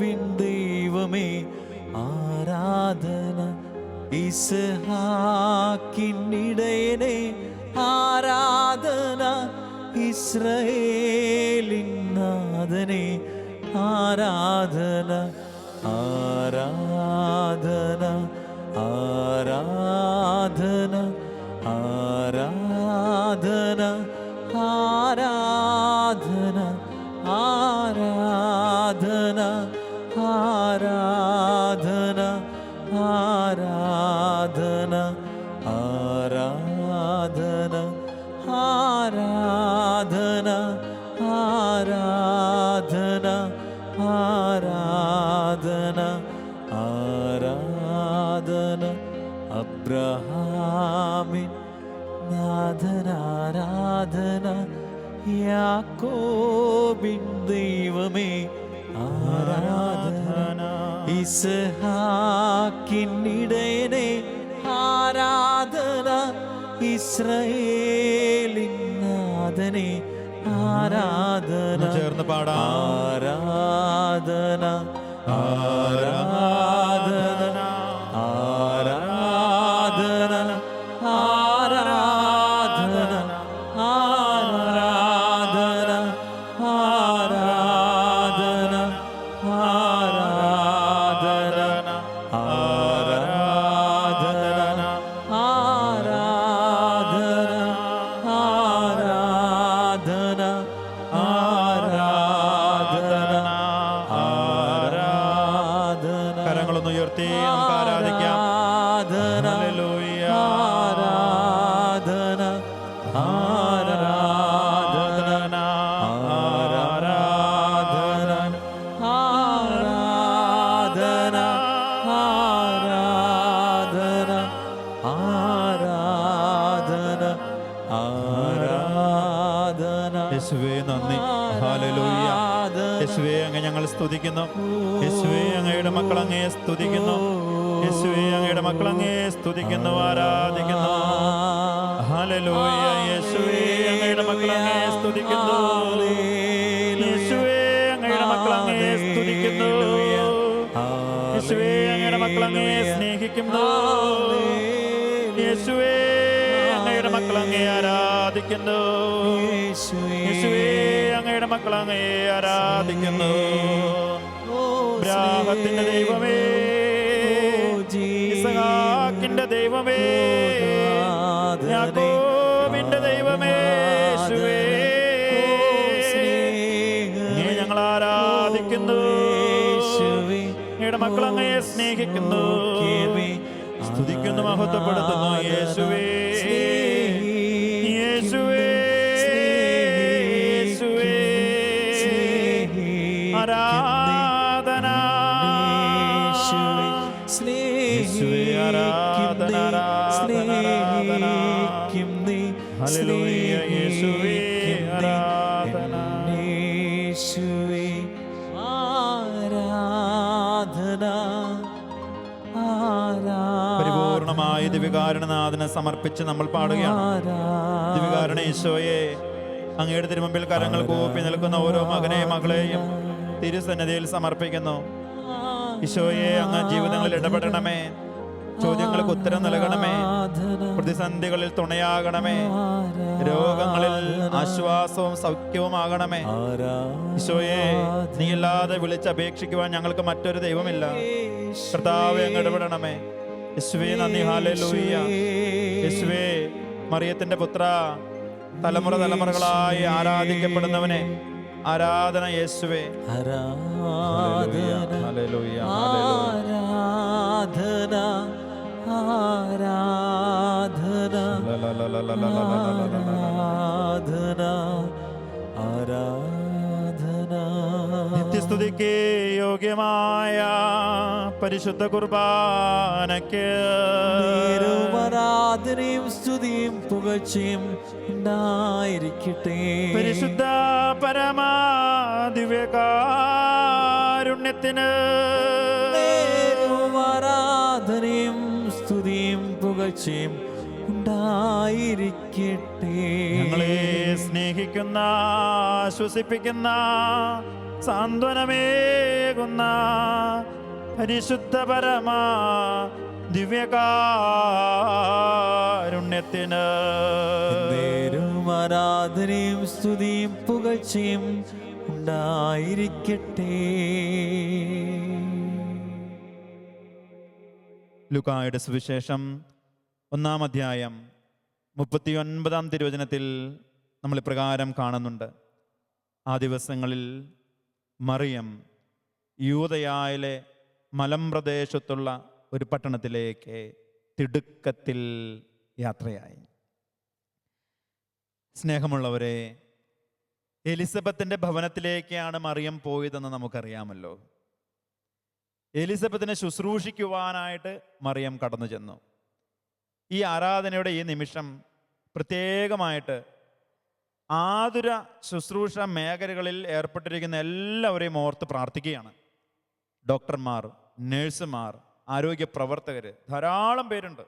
യാക്കോബിൻ ദൈവമേ ആരാധന ഇസഹാക്കിന്നിടയനെ ആരാധന ഇസ്രയേലിനാഥനെ ആരാധന ആരാധന ആരാധന നാഥനാരാധന യാക്കോബിൻ ദൈവമേ ആരാധന. ഇസഹാക്കിന്നിടയനെ ആരാധന ഇസ്രയേലിനാഥനെ ആരാധന. ചേർന്ന് പാടാം. ആരാധന ആരാധന. കരങ്ങളുയർത്തി നമുക്ക് ആരാധിക്കാം. സ്തുതിക്കുന്നു. യേശുവേ അങ്ങയുടെ മക്കൾ അങ്ങയെ സ്തുതിക്കുന്നു. യേശുവേ അങ്ങയുടെ മക്കൾ അങ്ങയെ സ്തുതിക്കുന്നു ആരാധിക്കുന്നു. ഹല്ലേലൂയ യേശുവേ അങ്ങയുടെ മക്കൾ അങ്ങയെ സ്തുതിക്കുന്നു. യേശുവേ അങ്ങയുടെ മക്കൾ അങ്ങയെ സ്തുതിക്കുന്നു. യേശുവേ അങ്ങയുടെ മക്കൾ അങ്ങയെ സ്നേഹിക്കുന്നു. യേശുവേ അങ്ങയുടെ മക്കൾ അങ്ങയെ ആരാധിക്കുന്നു. യേശുവേ മക്കൾ അങ്ങയെ ആരാധിക്കുന്നു ബ്രാഹത്തിന്റെ ദൈവമേ ഇസഹാക്കിന്റെ ദൈവമേ യാക്കോബിന്റെ ദൈവമേ നീ ഞങ്ങൾ ആരാധിക്കുന്നു. മക്കൾ അങ്ങയെ സ്നേഹിക്കുന്നു. സ്തുതിക്കുന്നു മഹത്വപ്പെടുത്തുന്നു യേശുവേ. പരിപൂർണമായ ദിവ്യകാരണനാഥനെ സമർപ്പിച്ച് നമ്മൾ പാടുകയാണ്. ദിവ്യകാരണ ഈശോയെ അങ്ങയുടെ തിരുമുമ്പിൽ കരങ്ങൾ കൂപ്പി നിൽക്കുന്ന ഓരോ മകനെയും മകളെയും തിരുസന്നിധിയിൽ സമർപ്പിക്കുന്നു. ഈശോയെ അങ്ങ് ജീവിതങ്ങളിൽ ഇടപെടണമേ. ചോദ്യങ്ങൾക്ക് ഉത്തരം നൽകണമേ. പ്രതിസന്ധികളിൽ തുണയാകണമേ. രോഗങ്ങളിൽ ആശ്വാസവും സൗഖ്യവും ആകണമേ. ഈശോയെ നീ ഇല്ലാതെ വിളിച്ചപേക്ഷിക്കുവാൻ ഞങ്ങൾക്ക് മറ്റൊരു ദൈവമില്ല. കർത്താവെ അങ്ങ് ഇടപെടണമേ. യശുവേ നന്ദി. ഹാലൂയ്യ യേശുവേ. മറിയത്തിന്റെ പുത്ര തലമുറ തലമുറകളായി ആരാധിക്കപ്പെടുന്നവനെ. ആരാധന യേശുവേ. ആരാധന. ആരാധന ആരാധന ആരാധന ആരാധന. നിത്യസ്തുതിക്ക് യോഗ്യമായ പരിശുദ്ധ കുർബാനയ്ക്ക് ആരാധനയും സ്തുതിയും പുകഴ്ചയും ഉണ്ടായിരിക്കട്ടെ. പരിശുദ്ധ പരമാ ദിവ്യകാരുണ്യത്തിന് പുകഴ്ചയും ഉണ്ടായിരിക്കട്ടെ. ഞങ്ങളെ സ്നേഹിക്കുന്ന ആശ്വസിപ്പിക്കുന്ന സാന്ത്വനമേകുന്ന പരിശുദ്ധ പരമാ ദിവ്യകാരുണ്യത്തിന് ആരാധനയും സ്തുതിയും പുകഴ്ചയും ഉണ്ടായിരിക്കട്ടെ. ലുക്കായുടെ സുവിശേഷം ഒന്നാം അധ്യായം മുപ്പത്തി ഒൻപതാം തിരുവചനത്തിൽ നമ്മൾ ഇപ്രകാരം കാണുന്നുണ്ട്. ആ ദിവസങ്ങളിൽ മറിയം യൂതയായിലെ മലമ്പ്രദേശത്തുള്ള ഒരു പട്ടണത്തിലേക്ക് തിടുക്കത്തിൽ യാത്രയായി. സ്നേഹമുള്ളവരെ എലിസബത്തിന്റെ ഭവനത്തിലേക്കാണ് മറിയം പോയതെന്ന് നമുക്കറിയാമല്ലോ. എലിസബത്തിനെ ശുശ്രൂഷിക്കുവാനായിട്ട് മറിയം കടന്നു ചെന്നു ഈ ആരാധനയുടെ ഈ നിമിഷം പ്രത്യേകമായിട്ട് ആതുര ശുശ്രൂഷ മേഖലകളിൽ ഏർപ്പെട്ടിരിക്കുന്ന എല്ലാവരെയും ഓർത്ത് പ്രാർത്ഥിക്കുകയാണ്. ഡോക്ടർമാർ നഴ്സുമാർ ആരോഗ്യ പ്രവർത്തകർ ധാരാളം പേരുണ്ട്.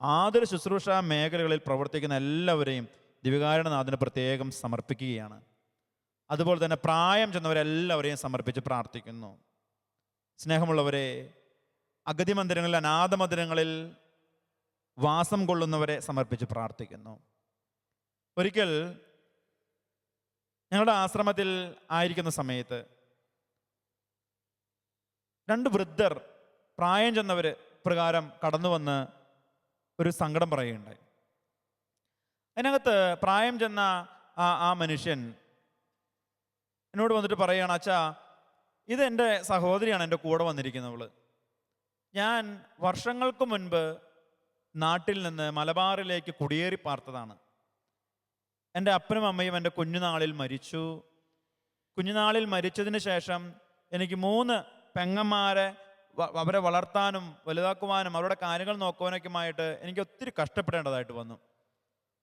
ആതുര ശുശ്രൂഷ മേഖലകളിൽ പ്രവർത്തിക്കുന്ന എല്ലാവരെയും ദിവികാരണനാഥന് പ്രത്യേകം സമർപ്പിക്കുകയാണ്. അതുപോലെ തന്നെ പ്രായം ചെന്നവരെല്ലാവരെയും സമർപ്പിച്ച് പ്രാർത്ഥിക്കുന്നു. സ്നേഹമുള്ളവരെ അഗതി മന്ദിരങ്ങളിൽ അനാഥ മന്ദിരങ്ങളിൽ വാസം കൊള്ളുന്നവരെ സമർപ്പിച്ച് പ്രാർത്ഥിക്കുന്നു. ഒരിക്കൽ ഞങ്ങളുടെ ആശ്രമത്തിൽ ആയിരിക്കുന്ന സമയത്ത് രണ്ട് വൃദ്ധർ പ്രായം ചെന്നവർ പ്രകാരം കടന്നു വന്ന് ഒരു സങ്കടം പറയുകയുണ്ടായി. അതിനകത്ത് പ്രായം ചെന്ന ആ ആ മനുഷ്യൻ എന്നോട് വന്നിട്ട് പറയുകയാണ് അച്ഛാ ഇത് എന്റെ സഹോദരിയാണ് എന്റെ കൂടെ വന്നിരിക്കുന്നവൾ ഞാൻ വർഷങ്ങൾക്ക് മുൻപ് നാട്ടിൽ നിന്ന് മലബാറിലേക്ക് കുടിയേറി പാർത്തതാണ്. എന്റെ അപ്പനും അമ്മയും എന്റെ കുഞ്ഞുനാളിൽ മരിച്ചു. കുഞ്ഞുനാളിൽ മരിച്ചതിന് ശേഷം എനിക്ക് മൂന്ന് പെങ്ങന്മാരെ അവരെ വളർത്താനും വലുതാക്കുവാനും അവരുടെ കാര്യങ്ങൾ നോക്കുവാനൊക്കെയുമായിട്ട് എനിക്ക് ഒത്തിരി കഷ്ടപ്പെടേണ്ടതായിട്ട് വന്നു.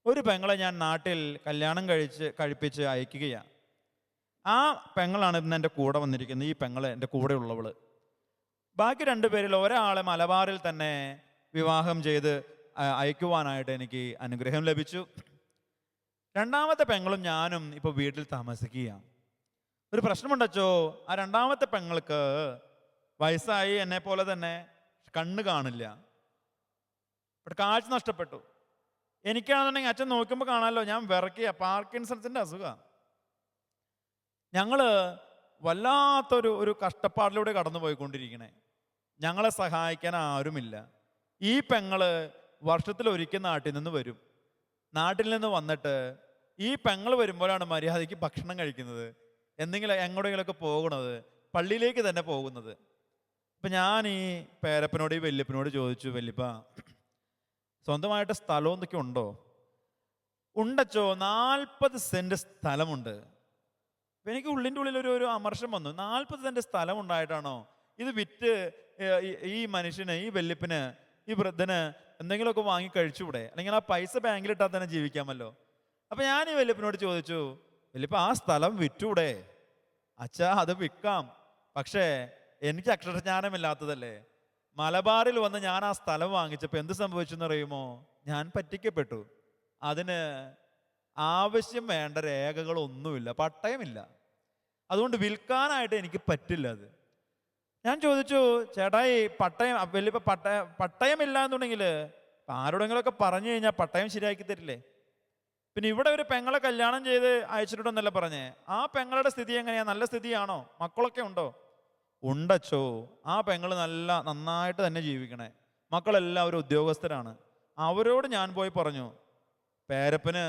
ഒരു പെങ്ങളെ ഞാൻ നാട്ടിൽ കല്യാണം കഴിച്ച് കഴിപ്പിച്ച് അയക്കുകയാണ്. ആ പെങ്ങളാണ് ഇന്ന് എന്റെ കൂടെ വന്നിരിക്കുന്നത് ഈ പെങ്ങളെ എന്റെ കൂടെ ഉള്ളവൾ ബാക്കി രണ്ടുപേരിൽ ഒരാളെ മലബാറിൽ തന്നെ വിവാഹം ചെയ്ത് അയക്കുവാനായിട്ട് എനിക്ക് അനുഗ്രഹം ലഭിച്ചു. രണ്ടാമത്തെ പെങ്ങളും ഞാനും ഇപ്പോൾ വീട്ടിൽ താമസിക്കുകയാണ്. ഒരു പ്രശ്നമുണ്ടച്ചോ? ആ രണ്ടാമത്തെ പെങ്ങൾക്ക് വയസ്സായി എന്നെ പോലെ തന്നെ കണ്ണ് കാണില്ല. ഇവിടെ കാഴ്ച നഷ്ടപ്പെട്ടു. എനിക്കാണെന്നുണ്ടെങ്കിൽ അച്ഛൻ നോക്കുമ്പോൾ കാണാമല്ലോ ഞാൻ വിറക്കിയ പാർക്കിൻസൺസിന്റെ അസുഖമാണ്. ഞങ്ങൾ വല്ലാത്തൊരു ഒരു കഷ്ടപ്പാടിലൂടെ കടന്നു പോയിക്കൊണ്ടിരിക്കണേ ഞങ്ങളെ സഹായിക്കാൻ ആരുമില്ല. ഈ പെങ്ങൾ വർഷത്തിൽ ഒരിക്കൽ നാട്ടിൽ നിന്ന് വരും. നാട്ടിൽ നിന്ന് വന്നിട്ട് ഈ പെങ്ങൾ വരുമ്പോഴാണ് മര്യാദയ്ക്ക് ഭക്ഷണം കഴിക്കുന്നത്. എന്തെങ്കിലും എങ്ങോട്ടെങ്കിലുമൊക്കെ പോകുന്നത്. പള്ളിയിലേക്ക് തന്നെ പോകുന്നത്. അപ്പം ഞാൻ ഈ പേരപ്പനോട് ഈ വല്യപ്പനോട് ചോദിച്ചു വല്യപ്പ സ്വന്തമായിട്ട് സ്ഥലം എന്തൊക്കെ ഉണ്ടോ? ഉണ്ടച്ചോ നാൽപ്പത് സെന്റ് സ്ഥലമുണ്ട്. എനിക്ക് ഉള്ളിന്റെ ഉള്ളിൽ ഒരു ഒരു അമർഷം വന്നു. നാൽപ്പത് സെന്റ് സ്ഥലം ഉണ്ടായിട്ടാണോ? ഇത് വിറ്റ് ഈ മനുഷ്യന് ഈ വല്യപ്പന് ഈ വൃദ്ധന് എന്തെങ്കിലുമൊക്കെ വാങ്ങി കഴിച്ചുകൂടെ? അല്ലെങ്കിൽ ആ പൈസ ബാങ്കിൽ ഇട്ടാൽ തന്നെ ജീവിക്കാമല്ലോ? അപ്പം ഞാൻ ഈ വല്യപ്പനോട് ചോദിച്ചു വല്യപ്പ ആ സ്ഥലം വിറ്റൂടെ? അച്ഛാ അത് വിൽക്കാം. പക്ഷേ എനിക്ക് അക്ഷരജ്ഞാനമില്ലാത്തതല്ലേ? മലബാറിൽ വന്ന് ഞാൻ ആ സ്ഥലം വാങ്ങിച്ചപ്പോൾ എന്ത് സംഭവിച്ചു എന്നറിയുമോ ഞാൻ പറ്റിക്കപ്പെട്ടു. അതിന് ആവശ്യം വേണ്ട രേഖകളൊന്നുമില്ല പട്ടയമില്ല. അതുകൊണ്ട് വിൽക്കാനായിട്ട് എനിക്ക് പറ്റില്ല അത്. ഞാൻ ചോദിച്ചു ചേട്ടാ ഈ പട്ടയം വലിയ പട്ടയ പട്ടയമില്ല എന്നുണ്ടെങ്കിൽ ആരോടെങ്കിലുമൊക്കെ പറഞ്ഞു കഴിഞ്ഞാൽ പട്ടയം ശരിയാക്കി തരില്ലേ? പിന്നെ ഇവിടെ ഒരു പെങ്ങളെ കല്യാണം ചെയ്ത് അയച്ചിട്ടുണ്ടെന്നല്ല പറഞ്ഞേ. ആ പെങ്ങളുടെ സ്ഥിതി എങ്ങനെയാ? നല്ല സ്ഥിതിയാണോ? മക്കളൊക്കെ ഉണ്ടോ? ഉണ്ടച്ചോ. ആ പെങ്ങൾ നല്ല നന്നായിട്ട് തന്നെ ജീവിക്കണേ. മക്കളെല്ലാവരും ഉദ്യോഗസ്ഥരാണ്. അവരോട് ഞാൻ പോയി പറഞ്ഞു പേരപ്പന്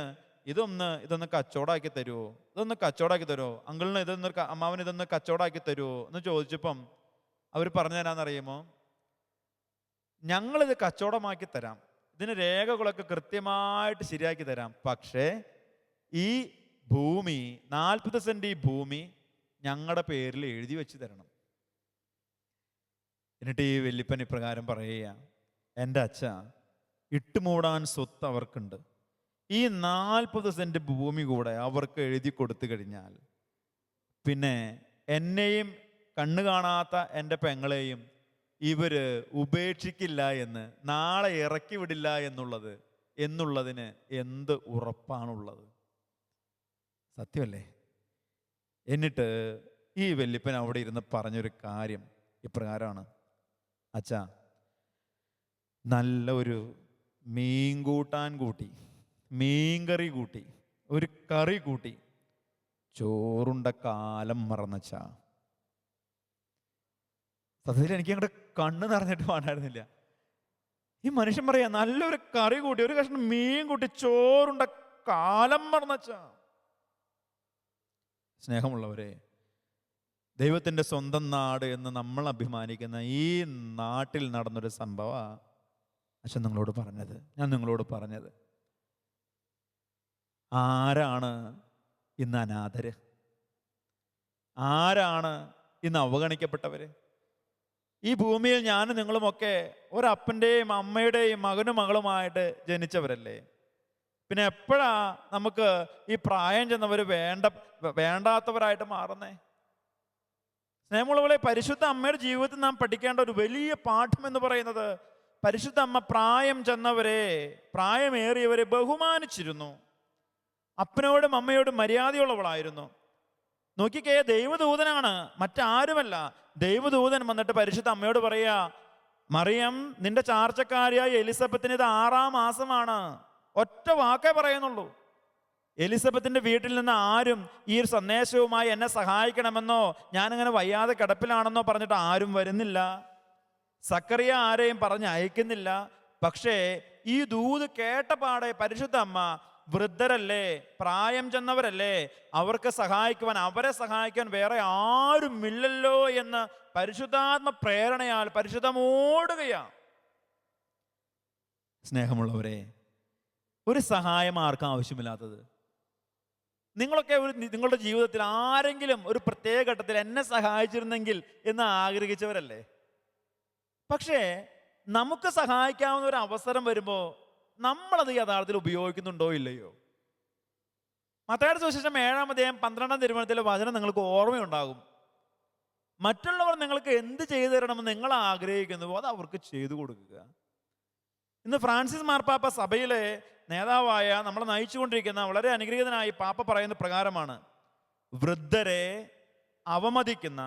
ഇതൊന്ന് ഇതൊന്ന് കച്ചവടമാക്കി തരുമോ ഇതൊന്ന് കച്ചവടമാക്കി തരുമോ അങ്കിളിന് ഇതൊന്ന് അമ്മാവന് ഇതൊന്ന് കച്ചവടമാക്കി തരുമോ എന്ന് ചോദിച്ചപ്പം അവർ പറഞ്ഞു തരാന്നറിയുമോ ഞങ്ങളിത് കച്ചവടമാക്കി തരാം. ഇതിന് രേഖകളൊക്കെ കൃത്യമായിട്ട് ശരിയാക്കി തരാം. പക്ഷേ ഈ ഭൂമി നാൽപ്പത് സെന്റ് ഈ ഭൂമി ഞങ്ങളുടെ പേരിൽ എഴുതി വെച്ച് തരണം. എന്നിട്ട് ഈ വല്യപ്പൻ ഇപ്രകാരം പറയുക എന്റെ അച്ഛ ഇട്ടുമൂടാൻ സ്വത്ത് അവർക്കുണ്ട്. ഈ നാൽപ്പത് സെന്റ് ഭൂമി കൂടെ അവർക്ക് എഴുതി കൊടുത്തു കഴിഞ്ഞാൽ പിന്നെ എന്നെയും കണ്ണു കാണാത്ത എന്റെ പെങ്ങളെയും ഇവർ ഉപേക്ഷിക്കില്ല എന്ന് നാളെ ഇറക്കി വിടില്ല എന്നുള്ളത് എന്നുള്ളതിന് എന്ത് ഉറപ്പാണുള്ളത്? സത്യമല്ലേ? എന്നിട്ട് ഈ വെല്ലിപ്പൻ അവിടെ ഇരുന്ന് പറഞ്ഞൊരു കാര്യം ഇപ്രകാരമാണ്. അച്ഛാ നല്ല ഒരു മീൻ കൂട്ടാൻ കൂട്ടി മീൻകറി കൂട്ടി ഒരു കറി കൂട്ടി ചോറുണ്ട കാലം മറന്നച്ചാ. സത്യത്തിൽ എനിക്ക് അങ്ങോട്ട് കണ്ണ് നിറഞ്ഞിട്ട് പാടായിരുന്നില്ല ഈ മനുഷ്യൻ പറയാ നല്ലൊരു കറി കൂട്ടി ഒരു കഷ്ണം മീൻ കൂട്ടി ചോറുണ്ട കാലം മറന്നച്ച. സ്നേഹമുള്ളവരെ ദൈവത്തിന്റെ സ്വന്തം നാട് എന്ന് നമ്മൾ അഭിമാനിക്കുന്ന ഈ നാട്ടിൽ നടന്നൊരു സംഭവ അച്ഛൻ നിങ്ങളോട് പറഞ്ഞത് ഞാൻ നിങ്ങളോട് പറഞ്ഞത്. ആരാണ് ഇന്ന് അനാഥര്? ആരാണ് ഇന്ന് അവഗണിക്കപ്പെട്ടവര്? ഈ ഭൂമിയിൽ ഞാനും നിങ്ങളുമൊക്കെ ഒരപ്പന്റെയും അമ്മയുടെയും മകനും മകളുമായിട്ട് ജനിച്ചവരല്ലേ? പിന്നെ എപ്പോഴാ നമുക്ക് ഈ പ്രായം ചെന്നവർ വേണ്ട വേണ്ടാത്തവരായിട്ട് മാറുന്നേ? സ്നേഹമുള്ളവളെ പരിശുദ്ധ അമ്മയുടെ ജീവിതത്തിൽ നാം പഠിക്കേണ്ട ഒരു വലിയ പാഠം എന്ന് പറയുന്നത് പരിശുദ്ധ അമ്മ പ്രായം ചെന്നവരെ പ്രായമേറിയവരെ ബഹുമാനിച്ചിരുന്നു. അപ്പനോടും അമ്മയോടും മര്യാദയുള്ളവളായിരുന്നു. നോക്കിക്കേ ദൈവദൂതനാണ് മറ്റാരുമല്ല. ദൈവദൂതൻ വന്നിട്ട് പരിശുദ്ധ അമ്മയോട് പറയാ മറിയം നിന്റെ ചാർച്ചക്കാരിയായ എലിസബത്തിന് ഇത് ആറാം മാസമാണ്. ഒറ്റ വാക്കേ പറയുന്നുള്ളൂ. എലിസബത്തിന്റെ വീട്ടിൽ നിന്ന് ആരും ഈ ഒരു സന്ദേശവുമായി എന്നെ സഹായിക്കണമെന്നോ ഞാനിങ്ങനെ വയ്യാതെ കിടപ്പിലാണെന്നോ പറഞ്ഞിട്ട് ആരും വരുന്നില്ല. സക്കറിയ ആരെയും പറഞ്ഞ് അയക്കുന്നില്ല. പക്ഷേ ഈ ദൂത് കേട്ട പാടെ പരിശുദ്ധ അമ്മ വൃദ്ധരല്ലേ പ്രായം ചെന്നവരല്ലേ അവർക്ക് സഹായിക്കുവാൻ അവരെ സഹായിക്കാൻ വേറെ ആരുമില്ലല്ലോ എന്ന് പരിശുദ്ധാത്മ പ്രേരണയാൽ പരിശുദ്ധമോടുകയാണ് സ്നേഹമുള്ളവരെ ഒരു സഹായം ആർക്കും ആവശ്യമില്ലാത്തത്. നിങ്ങളൊക്കെ ഒരു നിങ്ങളുടെ ജീവിതത്തിൽ ആരെങ്കിലും ഒരു പ്രത്യേക ഘട്ടത്തിൽ എന്നെ സഹായിച്ചിരുന്നെങ്കിൽ എന്ന് ആഗ്രഹിച്ചവരല്ലേ? പക്ഷേ നമുക്ക് സഹായിക്കാവുന്ന ഒരു അവസരം വരുമ്പോൾ നമ്മളത് യഥാർത്ഥത്തിൽ ഉപയോഗിക്കുന്നുണ്ടോ ഇല്ലയോ? മത്തയുടെ സുവിശേഷം ഏഴാം അധ്യായം പന്ത്രണ്ടാം തിരുവനന്തപുരത്തിലെ വചനം നിങ്ങൾക്ക് ഓർമ്മയുണ്ടാകും. മറ്റുള്ളവർ നിങ്ങൾക്ക് എന്ത് ചെയ്തു തരണമെന്ന് നിങ്ങൾ ആഗ്രഹിക്കുന്നുവോ അത് അവർക്ക് ചെയ്തു കൊടുക്കുക. ഇന്ന് ഫ്രാൻസിസ് മാർപ്പാപ്പ സഭയിലെ നേതാവായ നമ്മളെ നയിച്ചുകൊണ്ടിരിക്കുന്ന വളരെ അനുഗ്രഹീതനായി പാപ്പ പറയുന്ന പ്രകാരമാണ് വൃദ്ധരെ അവമതിക്കുന്ന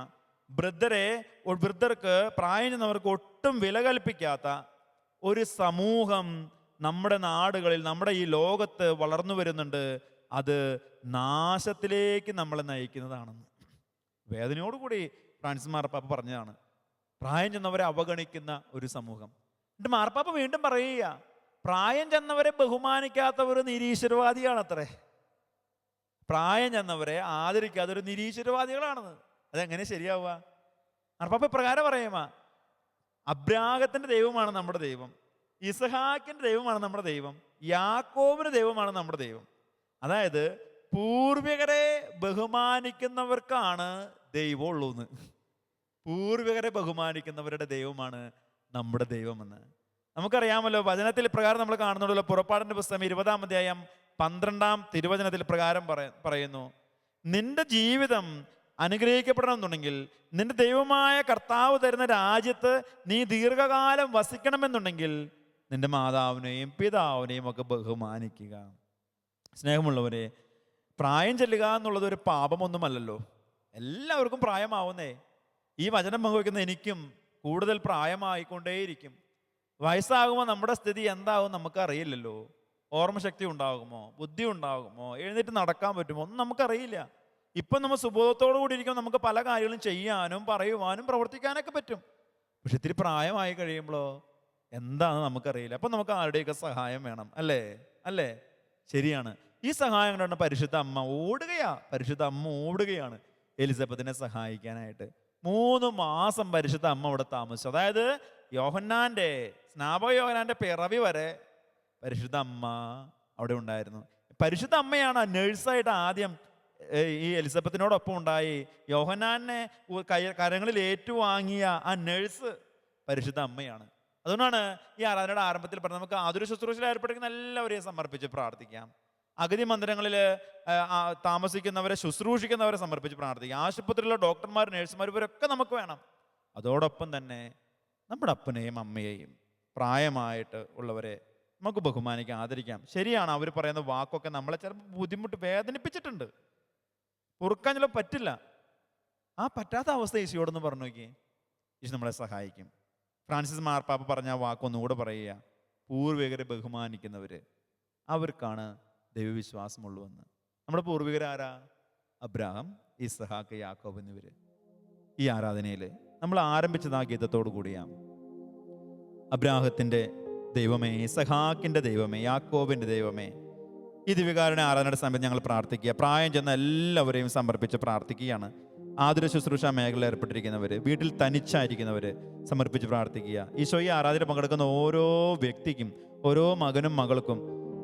വൃദ്ധരെ വൃദ്ധർക്ക് പ്രായം ചെന്നവർക്ക് ഒട്ടും വില കൽപ്പിക്കാത്ത ഒരു സമൂഹം നമ്മുടെ നാടുകളിൽ നമ്മുടെ ഈ ലോകത്ത് വളർന്നു വരുന്നുണ്ട് അത് നാശത്തിലേക്ക് നമ്മളെ നയിക്കുന്നതാണെന്ന്. വേദനയോടുകൂടി ഫ്രാൻസിസ് മാർപ്പാപ്പ പറഞ്ഞതാണ് പ്രായം ചെന്നവരെ അവഗണിക്കുന്ന ഒരു സമൂഹം. എന്നിട്ട് മാർപ്പാപ്പ വീണ്ടും പറയുക പ്രായം ചെന്നവരെ ബഹുമാനിക്കാത്തവർ നിരീശ്വരവാദിയാണ് അത്രേ പ്രായം ചെന്നവരെ ആദരിക്കാത്ത ഒരു നിരീശ്വരവാദികളാണെന്ന് അതെങ്ങനെ ശരിയാവുക? മാർപ്പാപ്പ പ്രകാരം പറയുക അബ്രാഹത്തിന്റെ ദൈവമാണ് നമ്മുടെ ദൈവം. ഇസഹാക്കിന്റെ ദൈവമാണ് നമ്മുടെ ദൈവം യാക്കോബിന്റെ ദൈവമാണ് നമ്മുടെ ദൈവം. അതായത് പൂർവികരെ ബഹുമാനിക്കുന്നവർക്കാണ് ദൈവം ഉള്ളൂന്ന്. പൂർവികരെ ബഹുമാനിക്കുന്നവരുടെ ദൈവമാണ് നമ്മുടെ ദൈവമെന്ന്. നമുക്കറിയാമല്ലോ വചനത്തിൽ പ്രകാരം നമ്മൾ കാണുന്നുണ്ടല്ലോ പുറപ്പാടിന്റെ പുസ്തകം ഇരുപതാം അധ്യായം പന്ത്രണ്ടാം തിരുവചനത്തിൽ പ്രകാരം പറയുന്നു നിന്റെ ജീവിതം അനുഗ്രഹിക്കപ്പെടണമെന്നുണ്ടെങ്കിൽ നിന്റെ ദൈവമായ കർത്താവ് തരുന്ന രാജ്യത്ത് നീ ദീർഘകാലം വസിക്കണമെന്നുണ്ടെങ്കിൽ നിന്റെ മാതാവിനെയും പിതാവിനെയും ഒക്കെ ബഹുമാനിക്കുക. സ്നേഹമുള്ളവരെ പ്രായം ചെല്ലുക എന്നുള്ളത് ഒരു പാപമൊന്നുമല്ലല്ലോ. എല്ലാവർക്കും പ്രായമാവുന്നേ. ഈ വചനം പങ്കുവയ്ക്കുന്ന എനിക്കും കൂടുതൽ പ്രായമായിക്കൊണ്ടേയിരിക്കും. വയസ്സാകുമ്പോൾ നമ്മുടെ സ്ഥിതി എന്താകും നമുക്കറിയില്ലല്ലോ. ഓർമ്മശക്തി ഉണ്ടാകുമോ? ബുദ്ധി ഉണ്ടാകുമോ? എഴുന്നേറ്റ് നടക്കാൻ പറ്റുമോ? ഒന്നും നമുക്കറിയില്ല. ഇപ്പം നമ്മൾ സുബോധത്തോടു കൂടി ഇരിക്കുമ്പോൾ നമുക്ക് പല കാര്യങ്ങളും ചെയ്യാനും പറയുവാനും പ്രവർത്തിക്കാനൊക്കെ പറ്റും. പക്ഷെ ഇത്തിരി പ്രായമായി കഴിയുമ്പോഴോ എന്താണെന്ന് നമുക്കറിയില്ല. അപ്പം നമുക്ക് ആരുടെയൊക്കെ സഹായം വേണം? അല്ലേ? അല്ലേ? ശരിയാണ്. ഈ സഹായം കണ്ടാണ് പരിശുദ്ധ അമ്മ ഓടുകയാ. പരിശുദ്ധ അമ്മ ഓടുകയാണ് എലിസബത്തിനെ സഹായിക്കാനായിട്ട്. മൂന്ന് മാസം പരിശുദ്ധ അമ്മ അവിടെ താമസിച്ചു. അതായത് യോഹന്നാന്റെ സ്നാപക യോഹന്നാന്റെ പിറവി വരെ പരിശുദ്ധ അമ്മ അവിടെ ഉണ്ടായിരുന്നു. പരിശുദ്ധ അമ്മയാണ് നേഴ്സായിട്ട് ആദ്യം ഈ എലിസബത്തിനോടൊപ്പം ഉണ്ടായി. യോഹന്നാനെ കരങ്ങളിൽ ഏറ്റുവാങ്ങിയ ആ നേഴ്സ് പരിശുദ്ധ അമ്മയാണ്. അതുകൊണ്ടാണ് ഈ ആരാധനയുടെ ആരംഭത്തിൽ പറഞ്ഞത്. നമുക്ക് ആതുര ശുശ്രൂഷയിൽ ഏർപ്പെട്ടിരിക്കുന്ന എല്ലാവരെയും സമർപ്പിച്ച് പ്രാർത്ഥിക്കാം. അഗതി മന്ദിരങ്ങളിൽ താമസിക്കുന്നവരെ ശുശ്രൂഷിക്കുന്നവരെ സമർപ്പിച്ച് പ്രാർത്ഥിക്കാം. ആശുപത്രിയിലെ ഡോക്ടർമാർ നഴ്സുമാർ ഇവരൊക്കെ നമുക്ക് വേണം. അതോടൊപ്പം തന്നെ നമ്മുടെ അപ്പനെയും അമ്മയെയും പ്രായമായിട്ട് ഉള്ളവരെ നമുക്ക് ബഹുമാനിക്കാം ആദരിക്കാം. ശരിയാണ് അവർ പറയുന്ന വാക്കൊക്കെ നമ്മളെ ചിലപ്പോൾ ബുദ്ധിമുട്ട് വേദനിപ്പിച്ചിട്ടുണ്ട്. പൊറുക്കാൻ ചിലപ്പോൾ പറ്റില്ല. ആ പറ്റാത്ത അവസ്ഥ ഈശോടൊന്ന് പറഞ്ഞു നോക്കി ഈശോ നമ്മളെ സഹായിക്കും. ഫ്രാൻസിസ് മാർപ്പാപ്പ പറഞ്ഞ വാക്കൊന്നുകൂടെ പറയുക. പൂർവികരെ ബഹുമാനിക്കുന്നവർ അവർക്കാണ് ദൈവവിശ്വാസമുള്ളൂവെന്ന് നമ്മുടെ പൂർവികരാരാ അബ്രാഹം ഇസ്ഹാക്ക് യാക്കോബ് എന്നിവർ ഈ ആരാധനയിൽ നമ്മൾ ആരംഭിച്ചത് ആ ഗീതത്തോടു കൂടിയാണ്. അബ്രാഹത്തിന്റെ ദൈവമേ ഇസഹാക്കിന്റെ ദൈവമേ യാക്കോബിന്റെ ദൈവമേ ഈ ദിവ്യകാരുടെ ആരാധനയുടെ സമയത്ത് ഞങ്ങൾ പ്രാർത്ഥിക്കുക. പ്രായം ചെന്ന എല്ലാവരെയും സമർപ്പിച്ച് പ്രാർത്ഥിക്കുകയാണ്. ആതുര ശുശ്രൂഷ മേഖലയിൽ ഏർപ്പെട്ടിരിക്കുന്നവർ വീട്ടിൽ തനിച്ചായിരിക്കുന്നവർ സമർപ്പിച്ച് പ്രാർത്ഥിക്കുക. ഈശോ ഈ ആരാധന പങ്കെടുക്കുന്ന ഓരോ വ്യക്തിക്കും ഓരോ മകനും മകൾക്കും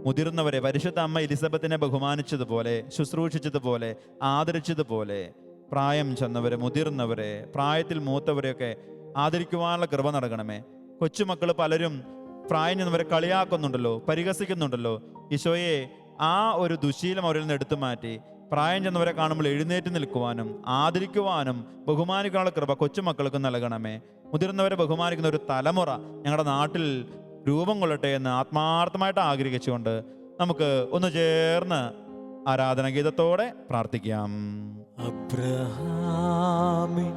മുതിർന്നവരെ പരിശുദ്ധ അമ്മ എലിസബത്തിനെ ബഹുമാനിച്ചതുപോലെ ശുശ്രൂഷിച്ചതുപോലെ ആദരിച്ചതുപോലെ പ്രായം ചെന്നവരെ മുതിർന്നവരെ പ്രായത്തിൽ മൂത്തവരെയൊക്കെ ആദരിക്കുവാനുള്ള കൃപ നടക്കണമേ കൊച്ചുമക്കൾ പലരും പ്രായം ചെന്നവരെ കളിയാക്കുന്നുണ്ടല്ലോ പരിഹസിക്കുന്നുണ്ടല്ലോ. ഈശോയെ ആ ഒരു ദുശീലം അവരിൽ നിന്ന് എടുത്തു മാറ്റി പ്രായം ചെന്നവരെ കാണുമ്പോൾ എഴുന്നേറ്റ് നിൽക്കുവാനും ആദരിക്കുവാനും ബഹുമാനിക്കാനുള്ള കൃപ കൊച്ചുമക്കൾക്ക് നൽകണമേ. മുതിർന്നവരെ ബഹുമാനിക്കുന്ന ഒരു തലമുറ ഞങ്ങളുടെ നാട്ടിൽ രൂപം കൊള്ളട്ടെ എന്ന് ആത്മാർത്ഥമായിട്ട് ആഗ്രഹിച്ചുകൊണ്ട് നമുക്ക് ഒന്ന് ചേർന്ന് ആരാധന ഗീതത്തോടെ പ്രാർത്ഥിക്കാം. അബ്രഹാമി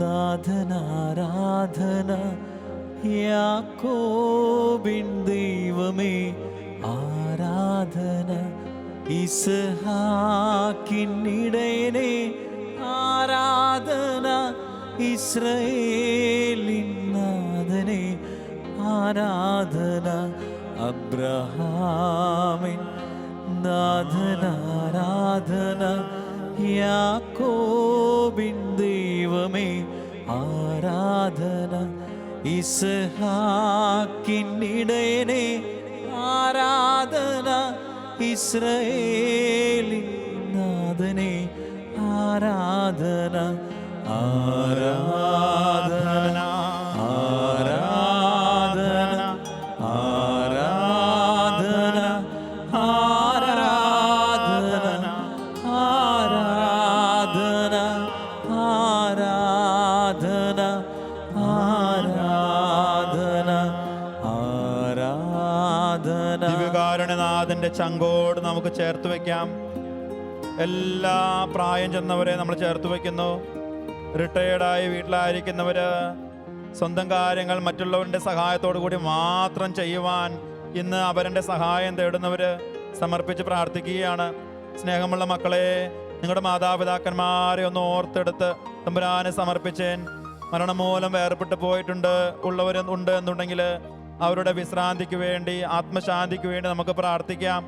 നാഥനാരാധന യാക്കോബിൻ ദൈവമേ ആരാധന ഇസഹാക്കിന്നിടയനെ ആരാധന ഇസ്രയേലിനാഥനെ ആരാധന അബ്രഹാമിൻ നാഥനാരാധന യാക്കോബിൻ ദൈവമേ ആരാധന ഇസഹാക്കിന്നിടയനെ ആരാധന ഇസ്രയേലിനാഥനെ ആരാധന ആരാധന. ദിവ്യകാരുണ്യനാഥന്റെ ചങ്കോട് നമുക്ക് ചേർത്ത് വെക്കാം. എല്ലാ പ്രായം ചെന്നവരെ നമ്മൾ ചേർത്ത് വെക്കുന്നു. റിട്ടയേർഡായി വീട്ടിലായിരിക്കുന്നവര് സ്വന്തം കാര്യങ്ങൾ മറ്റുള്ളവരുടെ സഹായത്തോടു കൂടി മാത്രം ചെയ്യുവാൻ ഇന്ന് അവരുടെ സഹായം തേടുന്നവര് സമർപ്പിച്ച് പ്രാർത്ഥിക്കുകയാണ്. സ്നേഹമുള്ള മക്കളെ നിങ്ങളുടെ മാതാപിതാക്കന്മാരെ ഒന്ന് ഓർത്തെടുത്ത് തമ്പുരാനെ സമർപ്പിച്ചേൻ. മരണം മൂലം വേർപെട്ട് പോയിട്ടുണ്ട് ഉള്ളവർ ഉണ്ട് എന്നുണ്ടെങ്കിൽ അവരുടെ വിശ്രാന്തിക്ക് വേണ്ടി ആത്മശാന്തിക്ക് വേണ്ടി നമുക്ക് പ്രാർത്ഥിക്കാം.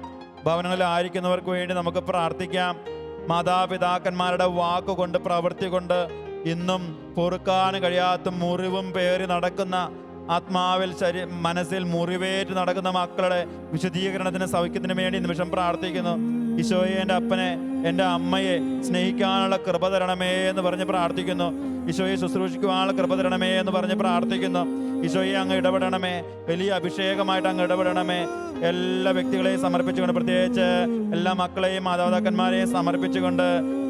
ഭവനങ്ങളിലായിരിക്കുന്നവർക്ക് വേണ്ടി നമുക്ക് പ്രാർത്ഥിക്കാം. മാതാപിതാക്കന്മാരുടെ വാക്കുകൊണ്ട് പ്രവൃത്തി കൊണ്ട് ഇന്നും പൊറുക്കാൻ കഴിയാത്ത മുറിവും പേറി നടക്കുന്ന ആത്മാവിൽ ശരി മനസ്സിൽ മുറിവേറ്റ് നടക്കുന്ന മക്കളുടെ വിശദീകരണത്തിന് സൗഖ്യത്തിന് വേണ്ടി നിമിഷം പ്രാർത്ഥിക്കുന്നു. ഈശോയെ എന്റെ അപ്പനെ എന്റെ അമ്മയെ സ്നേഹിക്കാനുള്ള കൃപ തരണമേ എന്ന് പറഞ്ഞ് പ്രാർത്ഥിക്കുന്നു. ഈശോയെ ശുശ്രൂഷിക്കുവാനുള്ള കൃപ തരണമേ എന്ന് പറഞ്ഞ് പ്രാർത്ഥിക്കുന്നു. ഈശോയെ അങ്ങ് ഇടപെടണമേ. വലിയ അഭിഷേകമായിട്ട് അങ്ങ് ഇടപെടണമേ. എല്ലാ വ്യക്തികളെയും സമർപ്പിച്ചുകൊണ്ട് പ്രത്യേകിച്ച് എല്ലാ മക്കളെയും മാതാപിതാക്കന്മാരെയും സമർപ്പിച്ചുകൊണ്ട്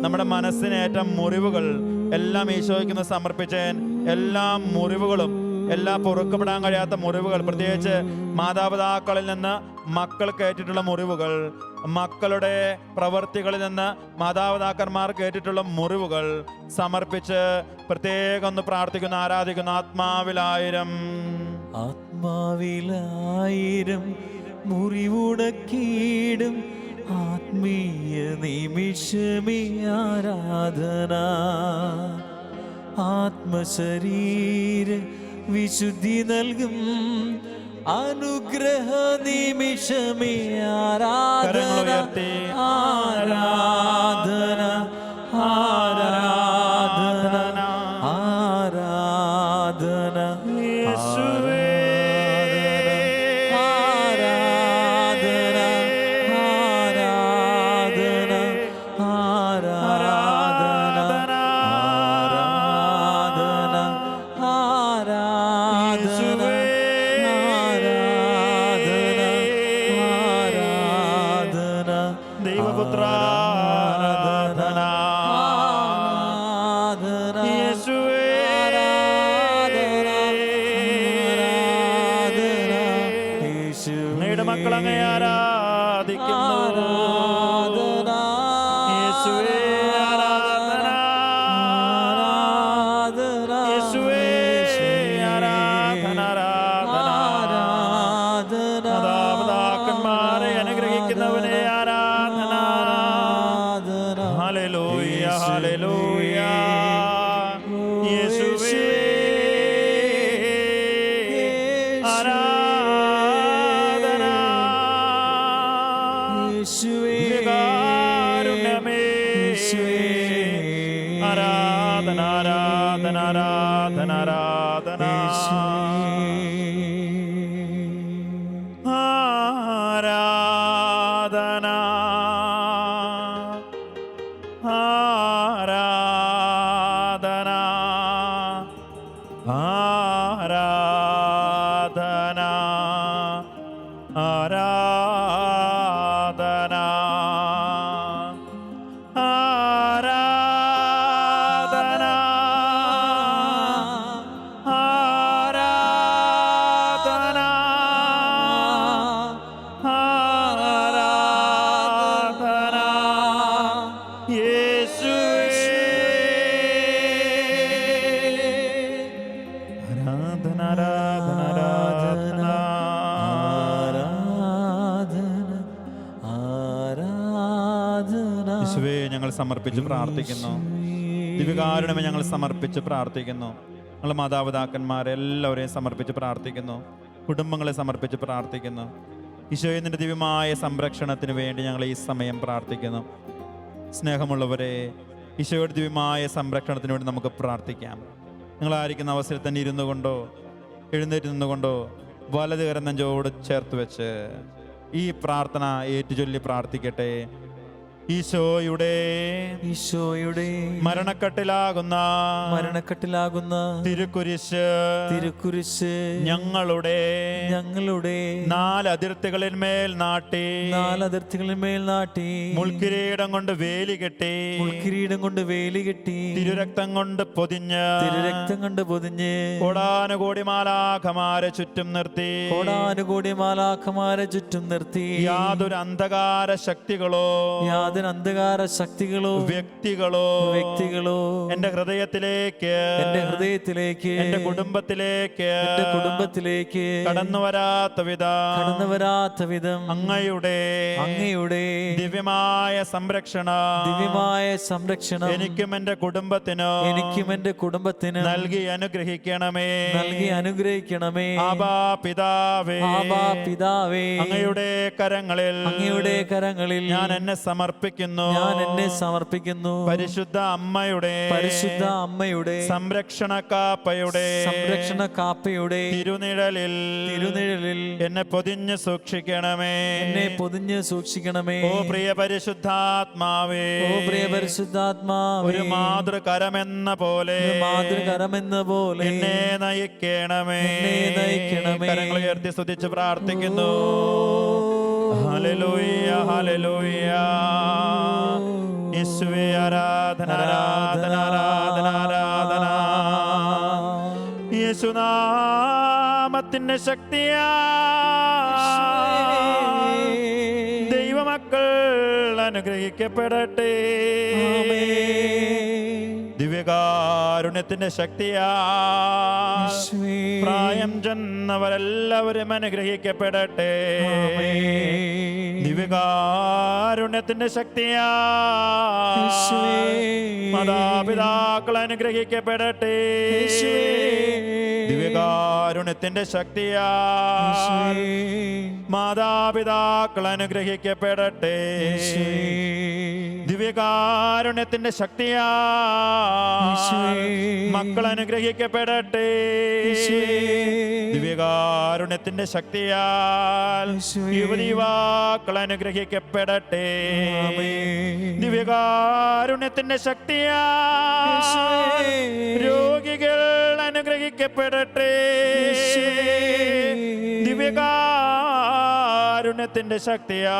നമ്മുടെ മനസ്സിനേറ്റ മുറിവുകൾ എല്ലാം ഈശോയ്ക്ക് സമർപ്പിച്ചേൻ. എല്ലാ മുറിവുകളും എല്ലാ പൊറുക്കപ്പെടാൻ കഴിയാത്ത മുറിവുകൾ പ്രത്യേകിച്ച് മാതാപിതാക്കളിൽ നിന്ന് മക്കൾക്ക് ഏറ്റിട്ടുള്ള മുറിവുകൾ മക്കളുടെ പ്രവൃത്തികളിൽ നിന്ന് മാതാപിതാക്കന്മാർക്ക് ഏറ്റിട്ടുള്ള മുറിവുകൾ സമർപ്പിച്ച് പ്രത്യേകം ഒന്ന് പ്രാർത്ഥിക്കുന്ന ആരാധിക്കുന്ന ആത്മാവിലായിരം. ആത്മാവിലായിരം മുറിവുടക്കീടും ആത്മീയ നിമിഷമേ ആരാധന. ആത്മശരീര വിശുദ്ധി നൽകും അനുഗ്രഹ നിമിഷമേ ആരാധന ആരാധന ആരാധന. ara സമർപ്പിച്ച് പ്രാർത്ഥിക്കുന്നു. ദിവ്യകാരുണ്യമേ ഞങ്ങൾ സമർപ്പിച്ച് പ്രാർത്ഥിക്കുന്നു. ഞങ്ങൾ മാതാപിതാക്കന്മാരെ എല്ലാവരെയും സമർപ്പിച്ച് പ്രാർത്ഥിക്കുന്നു. കുടുംബങ്ങളെ സമർപ്പിച്ച് പ്രാർത്ഥിക്കുന്നു. ഈശോയെ ദിവ്യമായ സംരക്ഷണത്തിന് വേണ്ടി ഞങ്ങൾ ഈ സമയം പ്രാർത്ഥിക്കുന്നു. സ്നേഹമുള്ളവരെ ഈശോയുടെ ദിവ്യമായ സംരക്ഷണത്തിന് വേണ്ടി നമുക്ക് പ്രാർത്ഥിക്കാം. നിങ്ങളായിരിക്കുന്ന അവസരത്തിൽ തന്നെ ഇരുന്നു കൊണ്ടോ എഴുന്നേറ്റ് നിന്നുകൊണ്ടോ വലത് കരം നെഞ്ചോട് ചേർത്ത് വെച്ച് ഈ പ്രാർത്ഥന ഏറ്റുചൊല്ലി പ്രാർത്ഥിക്കട്ടെ. ഈശോയുടെ ഈശോയുടെ മരണക്കട്ടിലാകുന്ന മരണക്കെട്ടിലാകുന്ന തിരുക്കുരിശ് തിരുക്കുരിശ് ഞങ്ങളുടെ ഞങ്ങളുടെ നാല് അതിർത്തികളിന്മേൽ നാട്ടി നാല് മേൽ നാട്ടി മുൾക്കിരീടം കൊണ്ട് വേലി കെട്ടി മുൾക്കിരീടം കൊണ്ട് വേലി കെട്ടി തിരുരക്തം കൊണ്ട് പൊതിഞ്ഞ് തിരുരക്തം കൊണ്ട് പൊതിഞ്ഞ് കോടാനുകോടി മാലാഖമാരെ ചുറ്റും നിർത്തി കോടാനുകോടി മാലാഖമാരെ ചുറ്റും നിർത്തി യാതൊരു അന്ധകാര ശക്തികളോ യാതൊരു അന്ധകാര ശക്തികളോ വ്യക്തികളോ വ്യക്തികളോ എന്റെ ഹൃദയത്തിലേക്ക് എന്റെ ഹൃദയത്തിലേക്ക് എന്റെ കുടുംബത്തിലേക്ക് എന്റെ കുടുംബത്തിലേക്ക് കടന്നു വരാത്ത വിധം കടന്നു വരാത്ത വിധം അങ്ങയുടെ അങ്ങയുടെ ദിവ്യമായ സംരക്ഷണ ദിവ്യമായ സംരക്ഷണം എനിക്കും എന്റെ കുടുംബത്തിനോ എനിക്കും എന്റെ കുടുംബത്തിന് നൽകി അനുഗ്രഹിക്കണമേ. നൽകി അനുഗ്രഹിക്കണമേ. ആബാ പിതാവേ. ആബാ പിതാവേ. അങ്ങയുടെ കരങ്ങളിൽ അങ്ങയുടെ കരങ്ങളിൽ ഞാൻ എന്നെ സമർപ്പിക്കുന്നു. ഞാൻ എന്നെ സമർപ്പിക്കുന്നു. പരിശുദ്ധ അമ്മയുടെ പരിശുദ്ധ അമ്മയുടെ സംരക്ഷണ കാപ്പയുടെ സംരക്ഷണ കാപ്പയുടെ തിരുനിഴലിൽ തിരുനിഴലിൽ എന്നെ പൊതിഞ്ഞു സൂക്ഷിക്കണമേ. എന്നെ പൊതിഞ്ഞു സൂക്ഷിക്കണമേ. ഓ പ്രിയ പരിശുദ്ധാത്മാവേ ഓ പ്രിയ പരിശുദ്ധാത്മാവേ ഒരു മാതൃകരമെന്ന പോലെ മാതൃകരമെന്ന പോലെ എന്നെ നയിക്കണമേ. എന്നെ നയിക്കണമേ. കരങ്ങൾ ഉയർത്തി സ്തുതിച്ച് പ്രാർത്ഥിക്കുന്നു. ഹല്ലേലൂയ യേശുവേ ആരാധന ആരാധന ആരാധന ആരാധന യേശുനാമത്തിന്റെ ശക്തിയാ. ദൈവമക്കൾ അനുഗ്രഹിക്കപ്പെടട്ടെ. ദിവ്യകാരുണ്യത്തിന്റെ ശക്തിയാ. പ്രായം ചെന്നവരെല്ലാവരും അനുഗ്രഹിക്കപ്പെടട്ടെ. ദിവ്യകാരുണ്യത്തിന്റെ ശക്തിയാ. മാതാപിതാക്കൾ അനുഗ്രഹിക്കപ്പെടട്ടെ. ദിവ്യകാരുണ്യത്തിന്റെ ശക്തിയാ മാതാപിതാക്കൾ അനുഗ്രഹിക്കപ്പെടട്ടെ. ദിവ്യകാരുണ്യത്തിന്റെ ശക്തിയാ മക്കൾ അനുഗ്രഹിക്കപ്പെടട്ടെ. ദിവ്യകാരുണ്യത്തിന്റെ ശക്തിയാൽ യുവതിയുവാക്കൾ അനുഗ്രഹിക്കപ്പെടട്ടെ. ദിവ്യകാരുണ്യത്തിന്റെ ശക്തിയാൽ രോഗികൾ അനുഗ്രഹിക്കപ്പെടട്ടെ. ദിവ്യകാരുണ്യത്തിന്റെ ശക്തിയാ.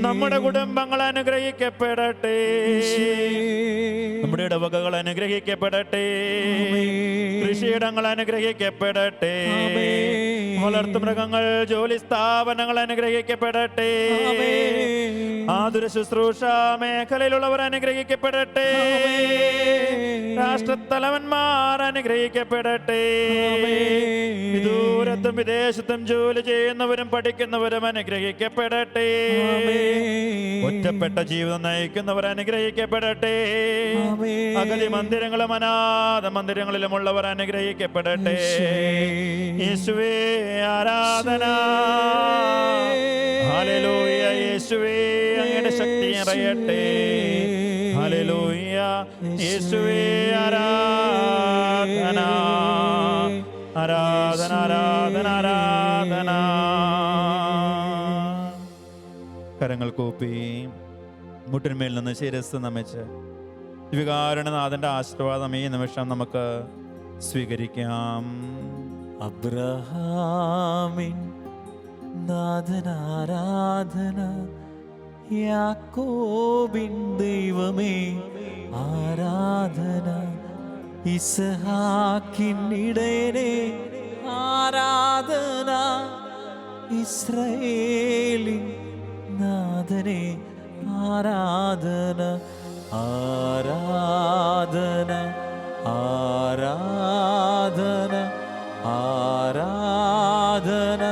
നമ്മുടെ കുടുംബങ്ങൾ അനുഗ്രഹിക്കപ്പെടട്ടെ. നമ്മുടെ ഇടവകകൾ അനുഗ്രഹിക്കപ്പെടട്ടെ. കൃഷിയിടങ്ങൾ അനുഗ്രഹിക്കപ്പെടട്ടെ. വളർത്തുമൃഗങ്ങൾ ജോലി സ്ഥാപനങ്ങൾ അനുഗ്രഹിക്കപ്പെടട്ടെ ആതുര ശുശ്രൂഷ മേഖലയിലുള്ളവർ അനുഗ്രഹിക്കപ്പെടട്ടെ. രാഷ്ട്രത്തലവന്മാർ അനുഗ്രഹിക്കപ്പെടട്ടെ. വിദൂരത്തും വിദേശത്തും ജോലി ചെയ്യുന്നവരും പഠിക്കുന്നവരും അനുഗ്രഹിക്കപ്പെടട്ടെ. ഒറ്റപ്പെട്ട ജീവിതം നയിക്കുന്നവർ അനുഗ്രഹിക്കപ്പെടട്ടെ. അഗതി മന്ദിരങ്ങളും അനാഥ മന്ദിരങ്ങളിലുമുള്ളവർ അനുഗ്രഹിക്കപ്പെടട്ടെ. യേശുവേ ആരാധന. ഹല്ലേലൂയ യേശുവേ അങ്ങയുടെ ശക്തി നിറയട്ടെ. ഹല്ലേലൂയ യേശുവേ ആരാധന. ആരാധന ആരാധന ആരാധന. കരങ്ങൾ കൂപ്പി മുട്ടിന്മേൽ നിന്ന് ശിരസ് നമിച്ച് വികാരണനാഥന്റെ ആശീർവാദം ഈ നിമിഷം നമുക്ക് സ്വീകരിക്കാം. അബ്രഹാമിൻ നാഥനാരാധന യാക്കോബിൻ ദൈവമേ ആരാധന ഇസഹാക്കിൻ ഇടയനെ ആരാധന ഇസ്രയേലിൻ നാഥനെ ആരാധന ആരാധന ആരാധന ആരാധന ആരാധന